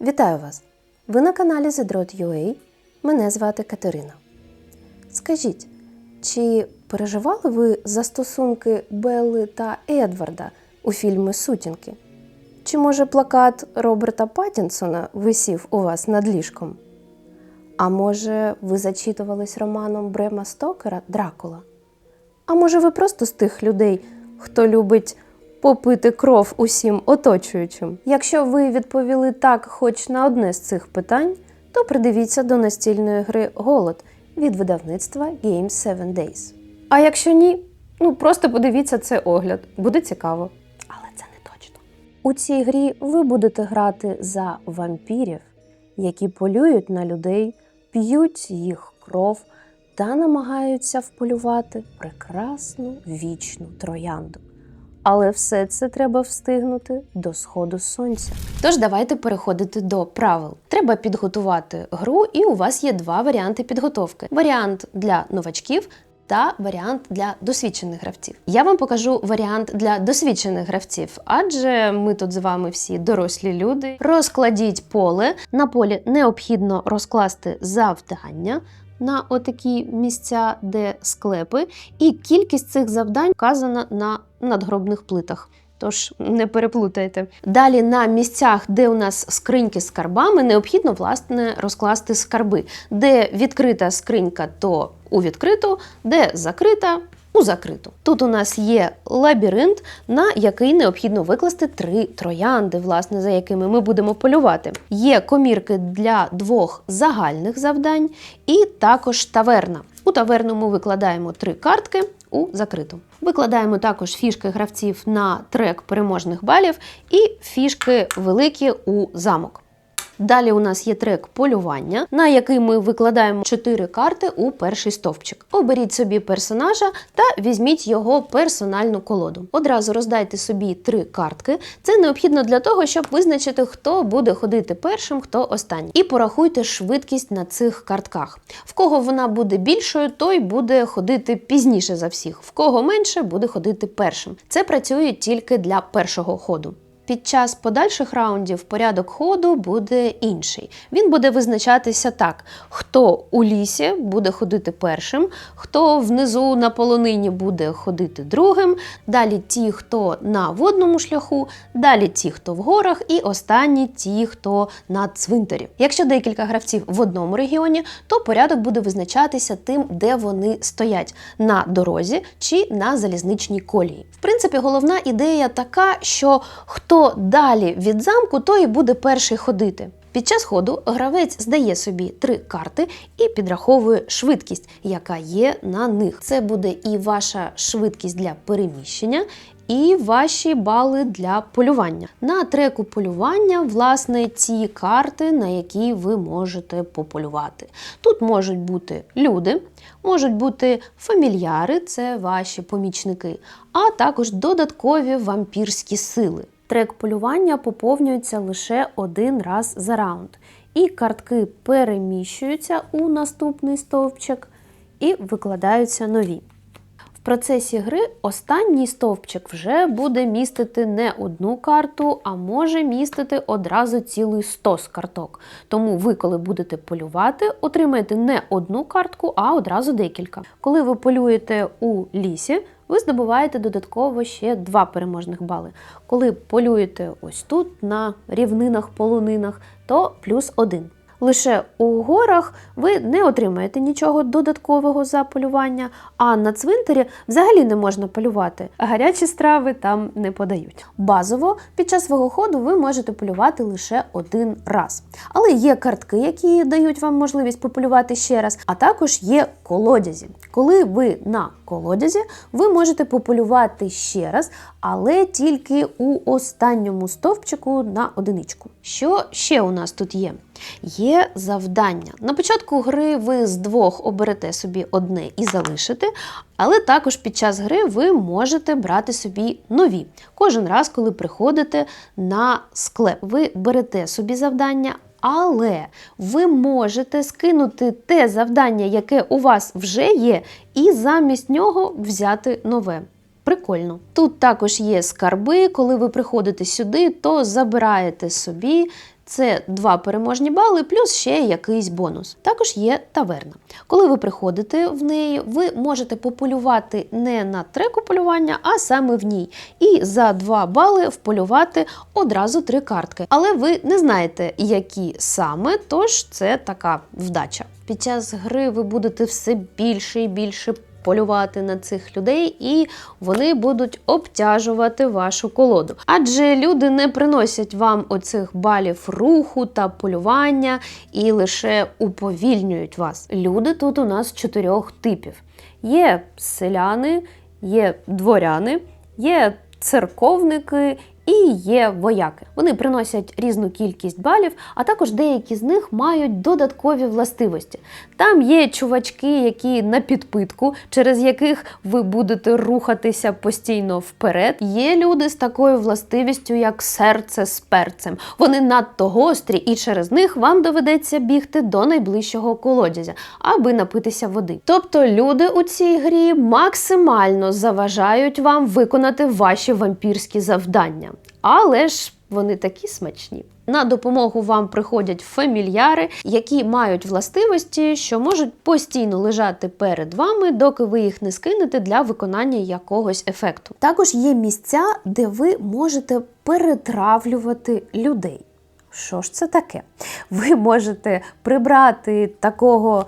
Вітаю вас! Ви на каналі ZDROT.UA. Мене звати Катерина. Скажіть, чи переживали ви за стосунки Белли та Едварда у фільмі Сутінки? Чи може плакат Роберта Паттінсона висів у вас над ліжком? А може, ви зачитувались романом Брема Стокера Дракула? А може, ви просто з тих людей, хто любить попити кров усім оточуючим? Якщо ви відповіли так хоч на одне з цих питань, то придивіться до настільної гри Голод від видавництва Games 7 Days. А якщо ні, ну просто подивіться це огляд, буде цікаво. Але це не точно. У цій грі ви будете грати за вампірів, які полюють на людей, п'ють їх кров та намагаються вполювати прекрасну вічну троянду. Але все це треба встигнути до сходу сонця. Тож давайте переходити до правил. Треба підготувати гру, і у вас є два варіанти підготовки: варіант для новачків. Та варіант для досвідчених гравців. Я вам покажу варіант для досвідчених гравців, адже ми тут з вами всі дорослі люди. Розкладіть поле. На полі необхідно розкласти завдання на отакі місця, де склепи, і кількість цих завдань вказана на надгробних плитах. Тож не переплутайте. Далі на місцях, де у нас скриньки з скарбами, необхідно власне розкласти скарби. Де відкрита скринька, то у відкриту, де закрита. У закриту. Тут у нас є лабіринт, на який необхідно викласти три троянди, власне, за якими ми будемо полювати. Є комірки для двох загальних завдань, і також таверна. У таверну ми викладаємо три картки у закриту. Викладаємо також фішки гравців на трек переможних балів і фішки великі у замок. Далі у нас є трек полювання, на який ми викладаємо 4 карти у перший стовпчик. Оберіть собі персонажа та візьміть його персональну колоду. Одразу роздайте собі три картки. Це необхідно для того, щоб визначити, хто буде ходити першим, хто останній. І порахуйте швидкість на цих картках. В кого вона буде більшою, той буде ходити пізніше за всіх. В кого менше, буде ходити першим. Це працює тільки для першого ходу. Під час подальших раундів порядок ходу буде інший. Він буде визначатися так: хто у лісі буде ходити першим, хто внизу на полонині буде ходити другим, далі ті, хто на водному шляху, далі ті, хто в горах, і останні ті, хто на цвинтарі. Якщо декілька гравців в одному регіоні, то порядок буде визначатися тим, де вони стоять на дорозі чи на залізничній колії. В принципі, головна ідея така, що хто далі від замку, той і буде перший ходити. Під час ходу гравець здає собі три карти і підраховує швидкість, яка є на них. Це буде і ваша швидкість для переміщення. І ваші бали для полювання. На треку полювання, власне, ті карти, на які ви можете пополювати. Тут можуть бути люди, можуть бути фамільяри, це ваші помічники, а також додаткові вампірські сили. Трек полювання поповнюється лише один раз за раунд, і картки переміщуються у наступний стовпчик і викладаються нові. В процесі гри останній стовпчик вже буде містити не одну карту, а може містити одразу цілий стос карток. Тому ви, коли будете полювати, отримаєте не одну картку, а одразу декілька. Коли ви полюєте у лісі, ви здобуваєте додатково ще два переможних бали. Коли полюєте ось тут, на рівнинах, полонинах, то плюс один. Лише у горах ви не отримаєте нічого додаткового за полювання, а на цвинтарі взагалі не можна полювати. Гарячі страви там не подають. Базово під час свого ходу ви можете полювати лише один раз. Але є картки, які дають вам можливість пополювати ще раз, а також є колодязі. Коли ви на колодязі, ви можете пополювати ще раз, але тільки у останньому стовпчику на одиничку. Що ще у нас тут є? Є завдання. На початку гри ви з двох оберете собі одне і залишите, але також під час гри ви можете брати собі нові. Кожен раз, коли приходите на склеп, ви берете собі завдання. Але ви можете скинути те завдання, яке у вас вже є, і замість нього взяти нове. Прикольно. Тут також є скарби. Коли ви приходите сюди, то забираєте собі Це два переможні бали, плюс ще якийсь бонус. Також є таверна. Коли ви приходите в неї, ви можете пополювати не на треку полювання, а саме в ній. І за два бали вполювати одразу три картки. Але ви не знаєте, які саме, тож це така вдача. Під час гри ви будете все більше і більше полювати на цих людей, і вони будуть обтяжувати вашу колоду. Адже люди не приносять вам оцих балів руху та полювання і лише уповільнюють вас. Люди тут у нас чотирьох типів: є селяни, є дворяни, є церковники. І є вояки. Вони приносять різну кількість балів, а також деякі з них мають додаткові властивості. Там є чувачки, які на підпитку, через яких ви будете рухатися постійно вперед. Є люди з такою властивістю, як серце з перцем. Вони надто гострі, і через них вам доведеться бігти до найближчого колодязя, аби напитися води. Тобто люди у цій грі максимально заважають вам виконати ваші вампірські завдання. Але ж вони такі смачні. На допомогу вам приходять фамільяри, які мають властивості, що можуть постійно лежати перед вами, доки ви їх не скинете для виконання якогось ефекту. Також є місця, де ви можете перетравлювати людей. Що ж це таке? Ви можете прибрати такого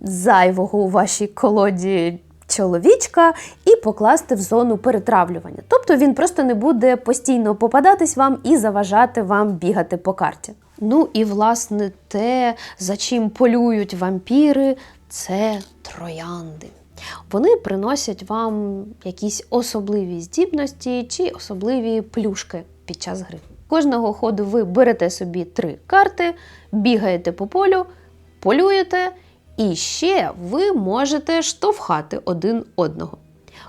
зайвого у вашій колоді чоловічка і покласти в зону перетравлювання. Тобто він просто не буде постійно попадатись вам і заважати вам бігати по карті. Ну і власне те, за чим полюють вампіри, це троянди. Вони приносять вам якісь особливі здібності чи особливі плюшки під час гри. Кожного ходу ви берете собі три карти, бігаєте по полю, полюєте. І ще ви можете штовхати один одного.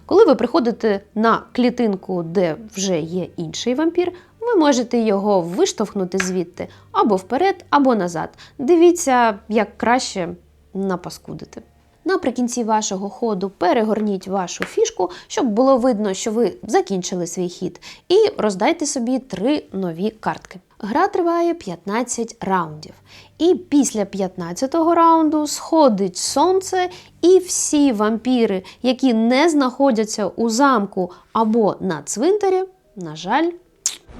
Коли ви приходите на клітинку, де вже є інший вампір, ви можете його виштовхнути звідти або вперед, або назад. Дивіться, як краще напаскудити. Наприкінці вашого ходу перегорніть вашу фішку, щоб було видно, що ви закінчили свій хід, і роздайте собі три нові картки. Гра триває 15 раундів. І після 15-го раунду сходить сонце, і всі вампіри, які не знаходяться у замку або на цвинтарі, на жаль,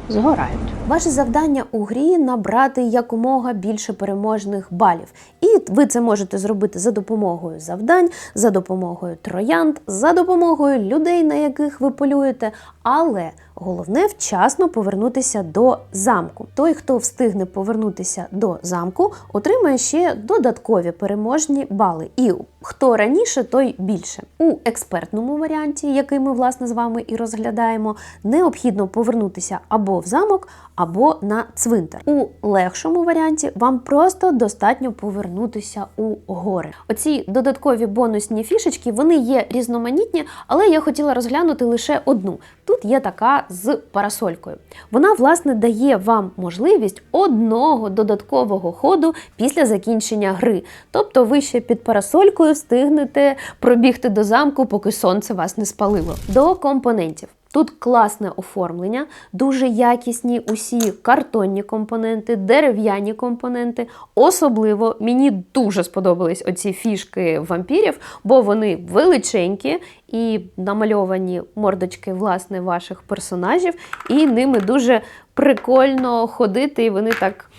згорають. Ваше завдання у грі набрати якомога більше переможних балів. І ви це можете зробити за допомогою завдань, за допомогою троянд, за допомогою людей, на яких ви полюєте. Але головне вчасно повернутися до замку. Той, хто встигне повернутися до замку, отримає ще додаткові переможні бали. І хто раніше, той більше. У експертному варіанті, який ми власне з вами і розглядаємо, необхідно повернутися або в замок, або на цвинтар. У легшому варіанті вам просто достатньо повернутися у гори. Оці додаткові бонусні фішечки вони є різноманітні, але я хотіла розглянути лише одну. Тут є така з парасолькою. Вона, власне, дає вам можливість одного додаткового ходу після закінчення гри. Тобто ви ще під парасолькою встигнете пробігти до замку, поки сонце вас не спалило. До компонентів. Тут класне оформлення, дуже якісні усі картонні компоненти, дерев'яні компоненти. Особливо мені дуже сподобались оці фішки вампірів, бо вони величенькі і намальовані мордочки власне ваших персонажів, і ними дуже прикольно ходити, і вони так.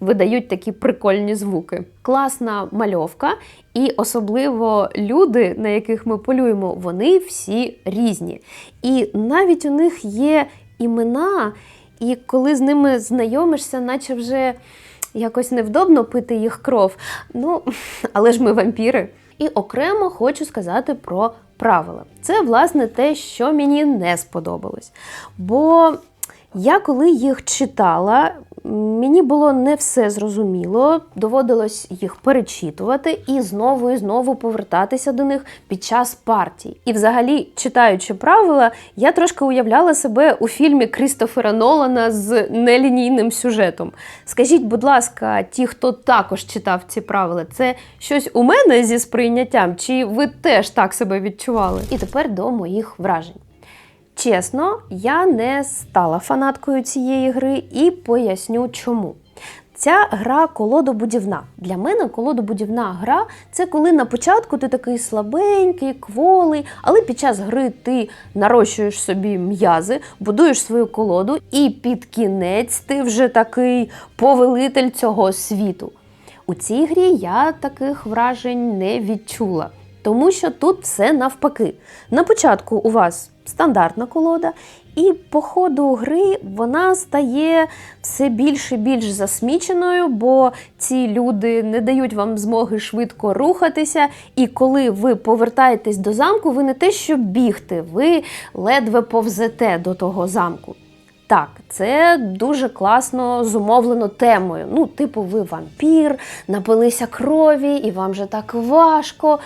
Видають такі прикольні звуки. Класна мальовка, і особливо люди, на яких ми полюємо, вони всі різні. І навіть у них є імена, і коли з ними знайомишся, наче вже якось невдобно пити їх кров. Ну, але ж ми вампіри. І окремо хочу сказати про правила. Це, власне, те, що мені не сподобалось. Бо я коли їх читала, мені було не все зрозуміло, доводилось їх перечитувати і знову і знову повертатися до них під час партій. І, взагалі, читаючи правила, я трошки уявляла себе у фільмі Крістофера Нолана з нелінійним сюжетом. Скажіть, будь ласка, ті, хто також читав ці правила, це щось у мене зі сприйняттям, чи ви теж так себе відчували? І тепер до моїх вражень. Чесно, я не стала фанаткою цієї гри і поясню чому. Ця гра колодобудівна. Для мене колодобудівна гра це коли на початку ти такий слабенький, кволий, але під час гри ти нарощуєш собі м'язи, будуєш свою колоду, і під кінець ти вже такий повелитель цього світу. У цій грі я таких вражень не відчула, тому що тут все навпаки. На початку у вас стандартна колода, і по ходу гри вона стає все більш і більш засміченою, бо ці люди не дають вам змоги швидко рухатися. І коли ви повертаєтесь до замку, ви не те, що бігти, ви ледве повзете до того замку. Так, це дуже класно зумовлено темою. Ну, типу, ви вампір, напилися крові, і вам же так важко.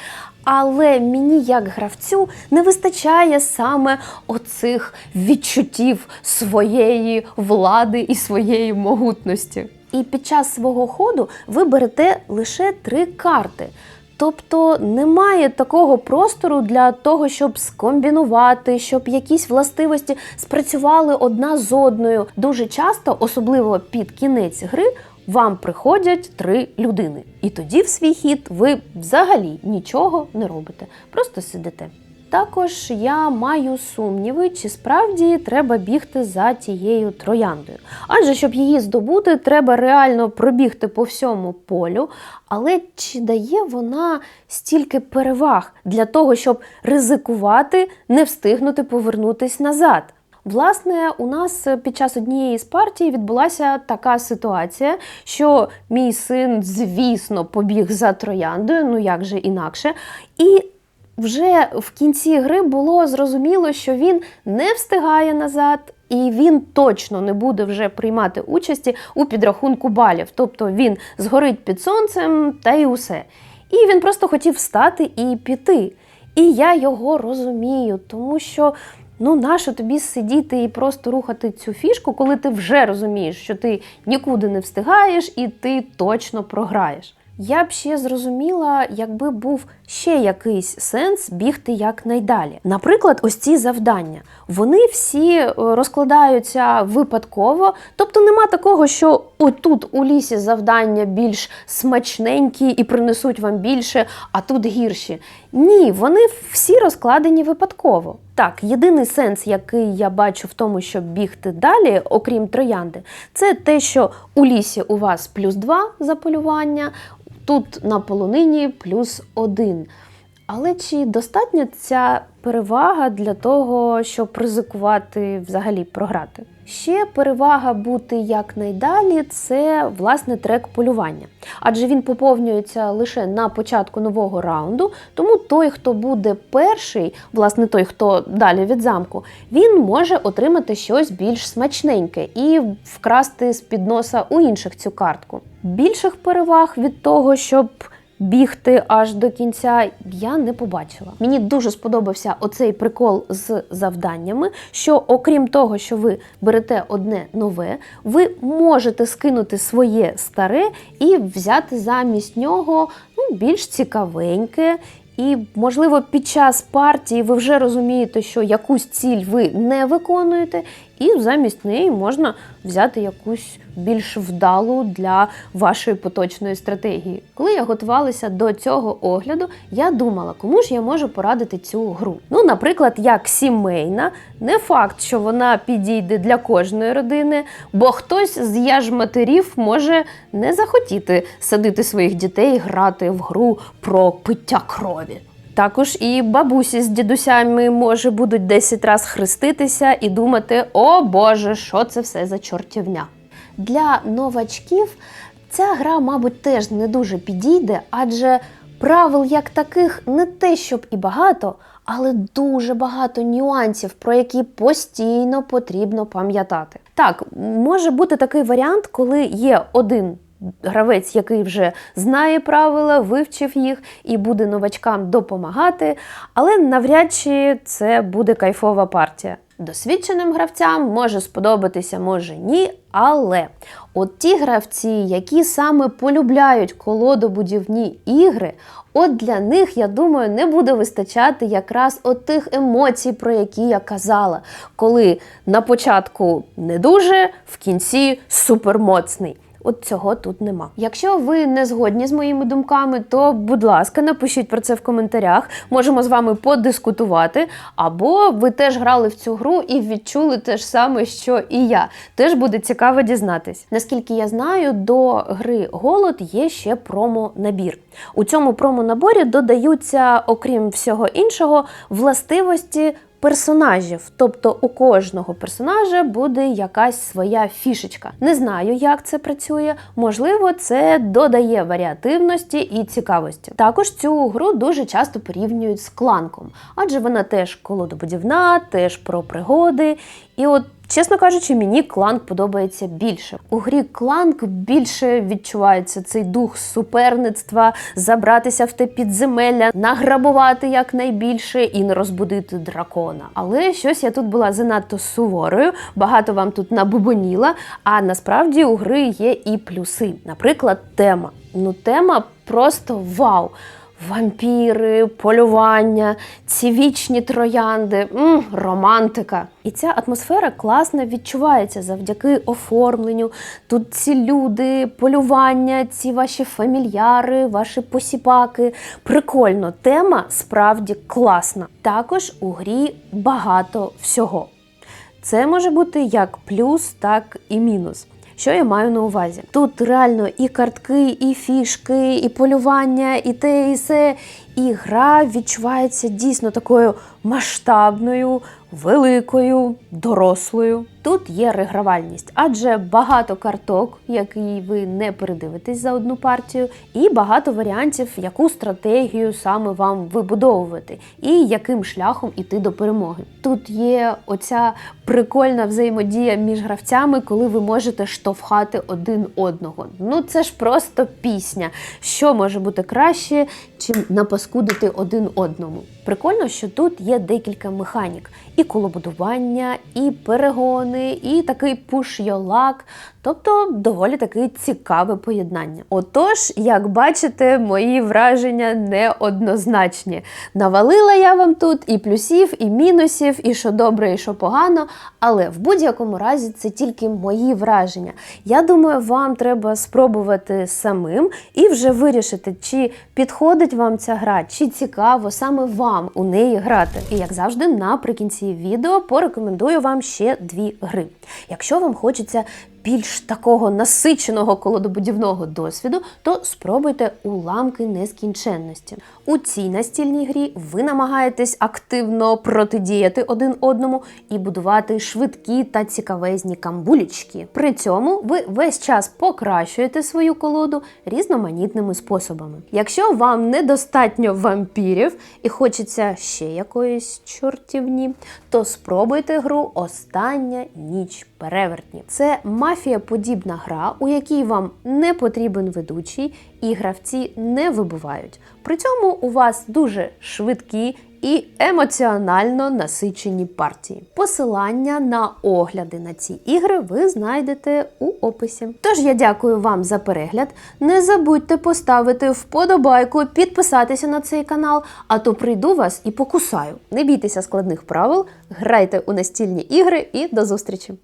Але мені, як гравцю, не вистачає саме оцих відчуттів своєї влади і своєї могутності. І під час свого ходу ви берете лише три карти. Тобто немає такого простору для того, щоб скомбінувати, щоб якісь властивості спрацювали одна з одною. Дуже часто, особливо під кінець гри, вам приходять три людини. І тоді в свій хід ви взагалі нічого не робите, просто сидите. Також я маю сумніви, чи справді треба бігти за тією трояндою. Адже щоб її здобути, треба реально пробігти по всьому полю. Але чи дає вона стільки переваг для того, щоб ризикувати, не встигнути повернутись назад? Власне, у нас під час однієї з партій відбулася така ситуація, що мій син, звісно, побіг за трояндою, ну як же інакше, і вже в кінці гри було зрозуміло, що він не встигає назад, і він точно не буде вже приймати участі у підрахунку балів. Тобто він згорить під сонцем та й усе. І він просто хотів встати і піти. І я його розумію, тому що. Ну, нащо тобі сидіти і просто рухати цю фішку, коли ти вже розумієш, що ти нікуди не встигаєш і ти точно програєш. Я б ще зрозуміла, якби був ще якийсь сенс бігти якнайдалі. Наприклад, ось ці завдання. Вони всі е, розкладаються випадково, тобто нема такого, що отут у лісі завдання більш смачненькі і принесуть вам більше, а тут гірші. Ні, вони всі розкладені випадково. Так, єдиний сенс, який я бачу в тому, щоб бігти далі, окрім троянди, це те, що у лісі у вас плюс два за полювання, тут на полонині плюс один. Але чи достатня ця перевага для того, щоб ризикувати взагалі програти? Ще перевага бути якнайдалі це власне трек полювання, адже він поповнюється лише на початку нового раунду. Тому той, хто буде перший, власне, той, хто далі від замку, він може отримати щось більш смачненьке і вкрасти з під носа у інших цю картку. Більших переваг від того, щоб бігти аж до кінця я не побачила. Мені дуже сподобався оцей прикол з завданнями. Що, окрім того, що ви берете одне нове, ви можете скинути своє старе і взяти замість нього ну, більш цікавеньке. І, можливо, під час партії ви вже розумієте, що якусь ціль ви не виконуєте, і замість неї можна взяти якусь більш вдалу для вашої поточної стратегії. Коли я готувалася до цього огляду, я думала, кому ж я можу порадити цю гру. Ну, наприклад, як сімейна, не факт, що вона підійде для кожної родини, бо хтось з яж-матерів може не захотіти садити своїх дітей грати в гру про пиття крові. Також і бабусі з дідусями може будуть 10 разів хреститися і думати: о Боже, що це все за чортівня. Для новачків ця гра, мабуть, теж не дуже підійде, адже правил як таких не те, щоб і багато, але дуже багато нюансів, про які постійно потрібно пам'ятати. Так, може бути такий варіант, коли є один гравець, який вже знає правила, вивчив їх і буде новачкам допомагати, але навряд чи це буде кайфова партія. Досвідченим гравцям може сподобатися, може ні, але от ті гравці, які саме полюбляють колодобудівні ігри, от для них, я думаю, не буде вистачати якраз от тих емоцій, про які я казала, коли на початку не дуже, в кінці супермоцний. От цього тут нема. Якщо ви не згодні з моїми думками, то будь ласка, напишіть про це в коментарях. Можемо з вами подискутувати. Або ви теж грали в цю гру і відчули те ж саме, що і я. Теж буде цікаво дізнатись. Наскільки я знаю, до гри Голод є ще промо-набір. У цьому промо-наборі додаються, окрім всього іншого, властивості персонажів, тобто у кожного персонажа буде якась своя фішечка. Не знаю, як це працює. Можливо, це додає варіативності і цікавості. Також цю гру дуже часто порівнюють з кланком, адже вона теж колодобудівна, теж про пригоди. І от Чесно кажучи, мені кланк подобається більше. У грі кланк більше відчувається цей дух суперництва, забратися в те підземелля, награбувати якнайбільше і не розбудити дракона. Але щось я тут була занадто суворою, багато вам тут набубоніла. А насправді у гри є і плюси. Наприклад, тема. Ну, тема просто вау! Вампіри, полювання, ці вічні троянди, м, романтика. І ця атмосфера класно відчувається завдяки оформленню. Тут ці люди, полювання, ці ваші фамільяри, ваші посіпаки. Прикольно, тема справді класна. Також у грі багато всього. Це може бути як плюс, так і мінус. Що я маю на увазі? Тут реально і картки, і фішки, і полювання, і те, і все. І гра відчувається дійсно такою масштабною, великою, дорослою. Тут є регравальність, адже багато карток, які ви не передивитесь за одну партію, і багато варіантів, яку стратегію саме вам вибудовувати, і яким шляхом іти до перемоги. Тут є оця прикольна взаємодія між гравцями, коли ви можете штовхати один одного. Ну це ж просто пісня. Що може бути краще, чим напаскудити один одному? Прикольно, що тут є декілька механік: і колобудування, і перегони, і такий пуш-йолак. Тобто доволі таке цікаве поєднання. Отож, як бачите, мої враження неоднозначні. Навалила я вам тут і плюсів, і мінусів, і що добре, і що погано. Але в будь-якому разі це тільки мої враження. Я думаю, вам треба спробувати самим і вже вирішити, чи підходить вам ця гра, чи цікаво саме вам у неї грати. І як завжди, наприкінці відео порекомендую вам ще дві гри. Якщо вам хочеться більш такого насиченого колодобудівного досвіду, то спробуйте уламки нескінченності. У цій настільній грі ви намагаєтесь активно протидіяти один одному і будувати швидкі та цікавезні камбулічки. При цьому ви весь час покращуєте свою колоду різноманітними способами. Якщо вам недостатньо вампірів і хочеться ще якоїсь чортівні, то спробуйте гру Остання ніч перевертні. Це мафія-подібна гра, у якій вам не потрібен ведучий і гравці не вибувають. При цьому у вас дуже швидкі і емоціонально насичені партії. Посилання на огляди на ці ігри ви знайдете у описі. Тож я дякую вам за перегляд. Не забудьте поставити вподобайку, підписатися на цей канал, а то прийду вас і покусаю. Не бійтеся складних правил, грайте у настільні ігри і до зустрічі!